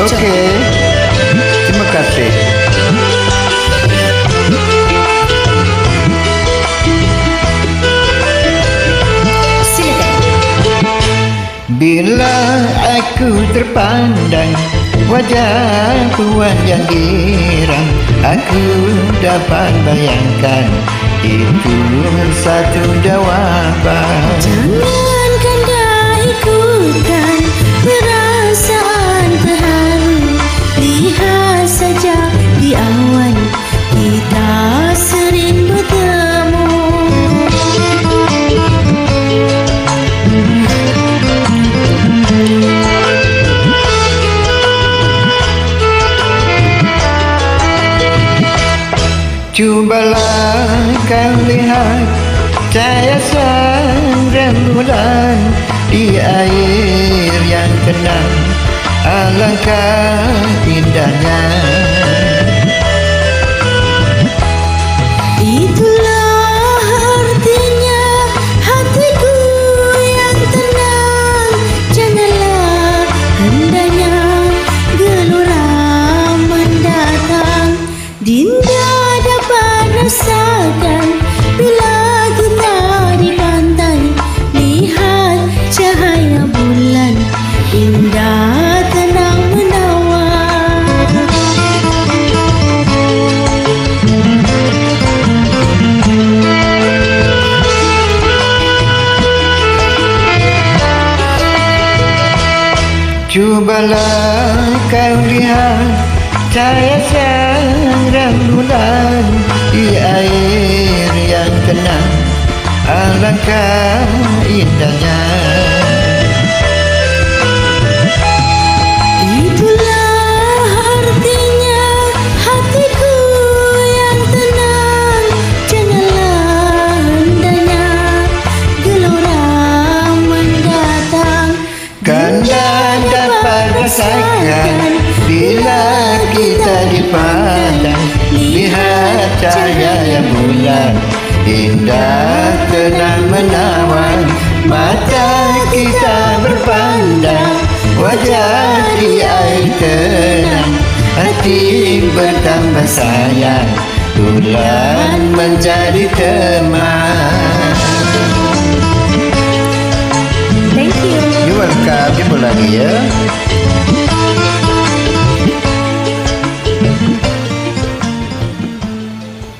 Okey. Terima kasih. Silakan. Bila aku terpandang wajah puan yang girang Aku dapat bayangkan itu satu jawapan Jangan Cubalah kau lihat cahaya sang rembulan di air yang tenang. Alangkah indahnya. Itulah artinya hatiku yang tenang. Janganlah hendaknya gelora mendatang. Dinda rasakan bila kita di pantai Lihat cahaya bulan indah tenang menawar Cubalah kau lihat cahaya rembulan di air yang tenang Alangkah indahnya. Itulah artinya hatiku yang tenang. Janganlah hendaknya gelora mendatang. Kanda dapat rasakan Cahaya bulan indah tenang menawan Mata kita berpandang. Wajah di air tenang Hati bertambah sayang. Bulan menjadi teman. Thank you. You welcome, jumpa lagi ya